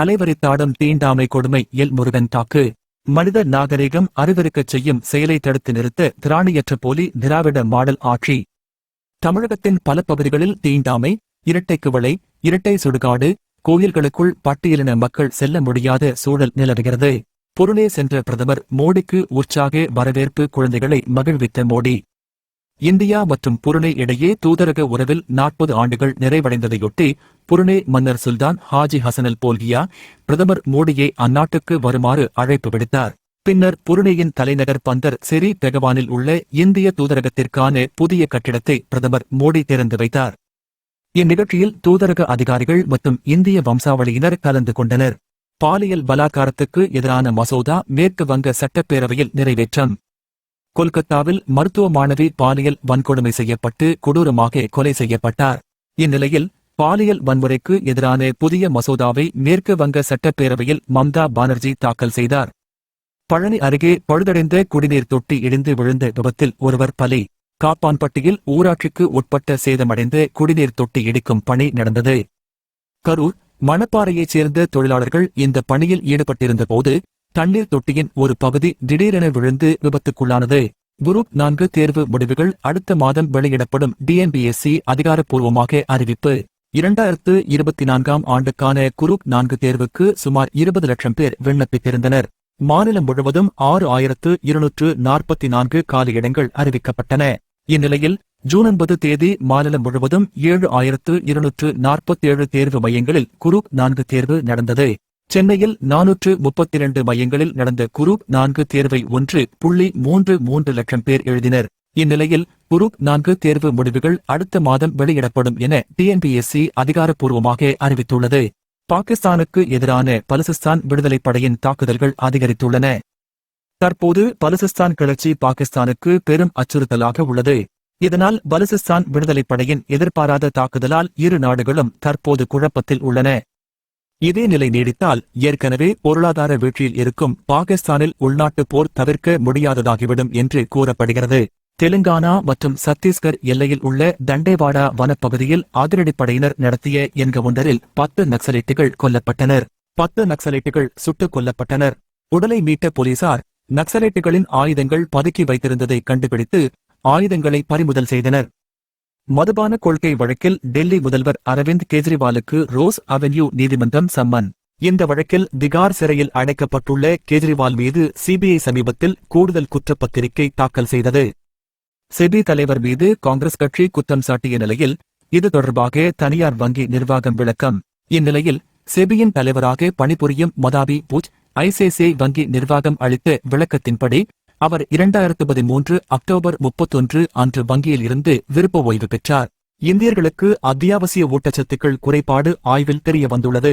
தலைவரித்தாடும் தீண்டாமை கொடுமை எல் முருகன் தாக்கு. மனித நாகரிகம் அறிவிருக்கச் செய்யும் செயலை தடுத்து நிறுத்த திராணியற்ற போலி திராவிட மாடல் ஆட்சி. தமிழகத்தின் பல பகுதிகளில் தீண்டாமை இரட்டை குவளை இரட்டை சுடுகாடு கோயில்களுக்குள் பட்டியலின மக்கள் செல்ல முடியாத சூழல் நிலவுகிறது. பொருளே சென்ற பிரதமர் மோடிக்கு உற்சாக வரவேற்பு குழந்தைகளை மகிழ்வித்த மோடி. இந்தியா மற்றும் புருனே இடையே தூதரக உறவில் நாற்பது ஆண்டுகள் நிறைவடைந்ததையொட்டி புருனே மன்னர் சுல்தான் ஹாஜி ஹசனல் போல்கியா பிரதமர் மோடியை அந்நாட்டுக்கு வருமாறு அழைப்பு விடுத்தார். பின்னர் புருனேயின் தலைநகர் பந்தர் செரி பெகவானில் உள்ள இந்திய தூதரகத்திற்கான புதிய கட்டிடத்தை பிரதமர் மோடி திறந்து வைத்தார். இந்நிகழ்ச்சியில் தூதரக அதிகாரிகள் மற்றும் இந்திய வம்சாவளியினர் கலந்து கொண்டனர். பாலியல் பலாக்காரத்துக்கு எதிரான மசோதா மேற்கு வங்க சட்டப்பேரவையில் நிறைவேற்றம். கொல்கத்தாவில் மருத்துவ மாணவி பாலியல் வன்கொடுமை செய்யப்பட்டு கொடூரமாக கொலை செய்யப்பட்டார். இந்நிலையில் பாலியல் வன்முறைக்கு எதிரான புதிய மசோதாவை மேற்கு வங்க சட்டப்பேரவையில் மம்தா பானர்ஜி தாக்கல் செய்தார். பழனி அருகே பழுதடைந்த குடிநீர் தொட்டி இடிந்து விழுந்த விபத்தில் ஒருவர் பலி. காப்பான்பட்டியில் ஊராட்சிக்கு உட்பட்ட சேதமடைந்த குடிநீர் தொட்டி இடிக்கும் பணி நடந்தது. கரூர் மணப்பாறையைச் சேர்ந்த தொழிலாளர்கள் இந்த பணியில் ஈடுபட்டிருந்த போது தண்ணீர் தொட்டியின் ஒரு பகுதி திடீரென விழுந்து விபத்துக்குள்ளானது. குரூப் நான்கு தேர்வு முடிவுகள் அடுத்த மாதம் வெளியிடப்படும் டிஎன்பிஎஸ்சி அதிகாரப்பூர்வமாக அறிவிப்பு. இரண்டாயிரத்து இருபத்தி நான்காம் ஆண்டுக்கான குரூப் நான்கு தேர்வுக்கு சுமார் இருபது லட்சம் பேர் விண்ணப்பித்திருந்தனர் மாநிலம் முழுவதும் ஆறு ஆயிரத்து இருநூற்று நாற்பத்தி நான்கு காலியிடங்கள் அறிவிக்கப்பட்டன. இந்நிலையில் ஜூன் ஒன்பது தேதி மாநிலம் முழுவதும் ஏழு ஆயிரத்து இருநூற்று நாற்பத்தேழு தேர்வு மையங்களில் குரூப் நான்கு தேர்வு நடந்தது. சென்னையில் நானூற்று முப்பத்தி இரண்டு மையங்களில் நடந்த குரூப் நான்கு தேர்வை ஒன்று புள்ளி மூன்று மூன்று லட்சம் பேர் எழுதினர். இந்நிலையில் குரூப் நான்கு தேர்வு முடிவுகள் அடுத்த மாதம் வெளியிடப்படும் என டிஎன்பிஎஸ்சி அதிகாரப்பூர்வமாக அறிவித்துள்ளது. பாகிஸ்தானுக்கு எதிரான பலுசிஸ்தான் விடுதலைப் படையின் தாக்குதல்கள் அதிகரித்துள்ளன. தற்போது பலுசிஸ்தான் கிளர்ச்சி பாகிஸ்தானுக்கு பெரும் அச்சுறுத்தலாக உள்ளது. இதனால் பலுசிஸ்தான் விடுதலைப் படையின் எதிர்பாராத தாக்குதலால் இரு நாடுகளும் தற்போது குழப்பத்தில் உள்ளன. இதே நிலை நீடித்தால் ஏற்கனவே பொருளாதார வீழ்ச்சியில் இருக்கும் பாகிஸ்தானில் உள்நாட்டு போர் தவிர்க்க முடியாததாகிவிடும் என்று கூறப்படுகிறது. தெலுங்கானா மற்றும் சத்தீஸ்கர் எல்லையில் உள்ள தண்டேவாடா வனப்பகுதியில் அதிரடிப்படையினர் நடத்திய என்க ஒன்றரில் பத்து நக்சலைட்டுகள் கொல்லப்பட்டனர். பத்து நக்சலைட்டுகள் சுட்டுக் கொல்லப்பட்டனர். உடலை மீட்ட போலீசார் நக்சலைட்டுகளின் ஆயுதங்கள் பதுக்கி வைத்திருந்ததை கண்டுபிடித்து ஆயுதங்களை பறிமுதல் செய்தனர். மதுபான கொள்கை வழக்கில் டெல்லி முதல்வர் அரவிந்த் கெஜ்ரிவாலுக்கு ரோஸ் அவென்யூ நீதிமன்றம் சம்மன். இந்த வழக்கில் திகார் சிறையில் அடைக்கப்பட்டுள்ள கெஜ்ரிவால் மீது சிபிஐ சமீபத்தில் கூடுதல் குற்றப்பத்திரிகை தாக்கல் செய்தது. செபி தலைவர் மீது காங்கிரஸ் கட்சி குற்றம் சாட்டிய நிலையில் இது தொடர்பாக தனியார் வங்கி நிர்வாகம் விளக்கம். இந்நிலையில் செபியின் தலைவராக பணிபுரியும் மதாபி பூஜ் ஐசிஐசிஐ வங்கி நிர்வாகம் அளித்த விளக்கத்தின்படி அவர் இரண்டாயிரத்து பதிமூன்று அக்டோபர் முப்பத்தொன்று அன்று வங்கியில் இருந்து விருப்ப ஓய்வு பெற்றார். இந்தியர்களுக்கு அத்தியாவசிய ஊட்டச்சத்துக்கள் குறைபாடு ஆய்வில் தெரிய வந்துள்ளது.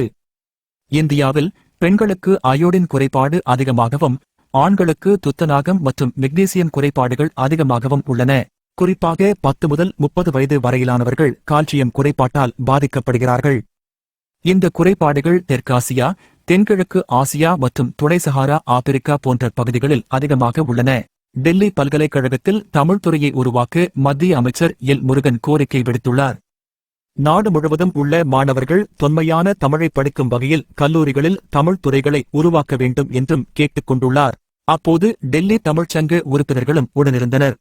இந்தியாவில் பெண்களுக்கு அயோடின் குறைபாடு அதிகமாகவும் ஆண்களுக்கு துத்தநாகம் மற்றும் மெக்னீசியம் குறைபாடுகள் அதிகமாகவும் உள்ளன. குறிப்பாக பத்து முதல் முப்பது வயது வரையிலானவர்கள் கால்சியம் குறைபாட்டால் பாதிக்கப்படுகிறார்கள். இந்த குறைபாடுகள் தெற்காசியா தென்கிழக்கு ஆசியா மற்றும் துணை சஹாரா ஆப்பிரிக்கா போன்ற பகுதிகளில் அதிகமாக உள்ளன. டெல்லி பல்கலைக்கழகத்தில் தமிழ் துறையை உருவாக்க மத்திய அமைச்சர் எல். முருகன் கோரிக்கை விடுத்துள்ளார். நாடு முழுவதும் உள்ள மாணவர்கள் தொன்மையான தமிழை படிக்கும் வகையில் கல்லூரிகளில் தமிழ் துறைகளை உருவாக்க வேண்டும் என்றும் கேட்டுக் கொண்டுள்ளார். அப்போது டெல்லி தமிழ்ச்சங்க உறுப்பினர்களும் உடனிருந்தனர்.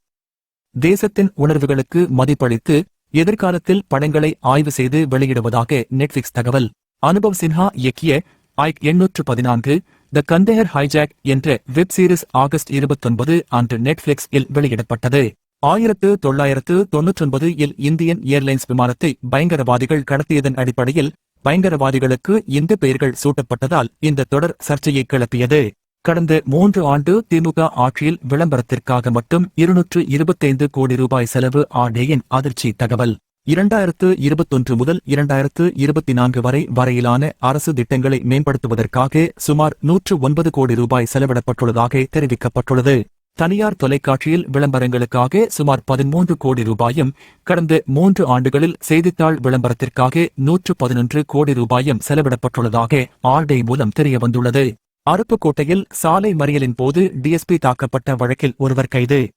தேசத்தின் உணர்வுகளுக்கு மதிப்பளித்து எதிர்காலத்தில் படங்களை ஆய்வு செய்து வெளியிடுவதாக நெட்ஃபிளிக்ஸ் தகவல். அனுபவ் சின்ஹா இயக்கிய ஐக் எண்ணூற்று பதினான்கு த கந்தேகர் ஹைஜாக் என்ற வெப் சீரிஸ் ஆகஸ்ட் இருபத்தொன்பது அன்று நெட்ஃபிளிக்ஸ் இல் வெளியிடப்பட்டது. ஆயிரத்து தொள்ளாயிரத்து தொன்னூற்றொன்பது இல் இந்தியன் ஏர்லைன்ஸ் விமானத்தை பயங்கரவாதிகள் கடத்தியதன் அடிப்படையில் பயங்கரவாதிகளுக்கு இந்த பெயர்கள் சூட்டப்பட்டதால் இந்த தொடர் சர்ச்சையை கிளப்பியது. கடந்த மூன்று ஆண்டு திமுக ஆட்சியில் விளம்பரத்திற்காக மட்டும் இருநூற்று இருபத்தைந்து கோடி ரூபாய் செலவு ஆடேயின் அதிர்ச்சி தகவல். இரண்டாயிரத்து இருபத்தொன்று முதல் இரண்டாயிரத்து இருபத்தி நான்கு வரை வரையிலான அரசு திட்டங்களை மேம்படுத்துவதற்காக சுமார் நூற்று ஒன்பது கோடி ரூபாய் செலவிடப்பட்டுள்ளதாக தெரிவிக்கப்பட்டுள்ளது. தனியார் தொலைக்காட்சியில் விளம்பரங்களுக்காக சுமார் பதிமூன்று கோடி ரூபாயும் கடந்த மூன்று ஆண்டுகளில் செய்தித்தாள் விளம்பரத்திற்காக நூற்று பதினொன்று கோடி ரூபாயும் செலவிடப்பட்டுள்ளதாக ஆர்டே மூலம் தெரியவந்துள்ளது. அருப்புக்கோட்டையில் சாலை மறியலின் போது டிஎஸ்பி தாக்கப்பட்ட வழக்கில் ஒருவர் கைது.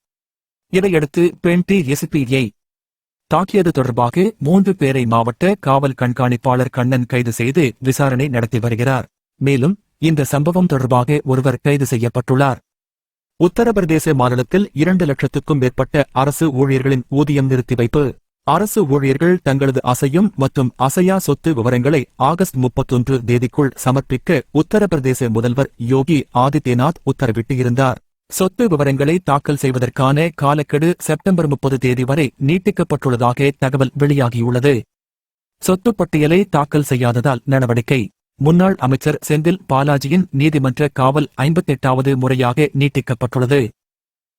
இதையடுத்து பெண் டி எஸ்பியை தாக்கியது தொடர்பாக மூன்று பேரை மாவட்ட காவல் கண்காணிப்பாளர் கண்ணன் கைது செய்து விசாரணை நடத்தி வருகிறார். மேலும் இந்த சம்பவம் தொடர்பாக ஒருவர் கைது செய்யப்பட்டுள்ளார். உத்தரப்பிரதேச மாநிலத்தில் இரண்டு லட்சத்துக்கும் மேற்பட்ட அரசு ஊழியர்களின் ஊதியம் நிறுத்தி வைப்பு. அரசு ஊழியர்கள் தங்களது அசையும் மற்றும் அசையா சொத்து விவரங்களை ஆகஸ்ட் முப்பத்தொன்று தேதிக்குள் சமர்ப்பிக்க உத்தரப்பிரதேச முதல்வர் யோகி ஆதித்யநாத் உத்தரவிட்டு இருந்தார் சொத்து விவரங்களை தாக்கல் செய்வதற்கான காலக்கெடு செப்டம்பர் முப்பது தேதி வரை நீட்டிக்கப்பட்டுள்ளதாக தகவல் வெளியாகியுள்ளது. சொத்து பட்டியலை தாக்கல் செய்யாததால் நடவடிக்கை. முன்னாள் அமைச்சர் செந்தில் பாலாஜியின் நீதிமன்ற காவல் ஐம்பத்தெட்டாவது முறையாக நீட்டிக்கப்பட்டுள்ளது.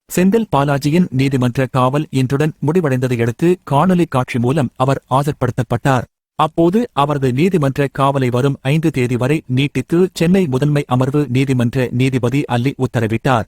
செந்தில் பாலாஜியின் நீதிமன்ற காவல் இன்றுடன் முடிவடைந்ததையடுத்து காணொலி காட்சி மூலம் அவர் ஆஜர்படுத்தப்பட்டார். அப்போது அவரது நீதிமன்ற காவலை வரும் ஐந்து தேதி வரை நீட்டித்து சென்னை முதன்மை அமர்வு நீதிமன்ற நீதிபதி அல்லி உத்தரவிட்டார்.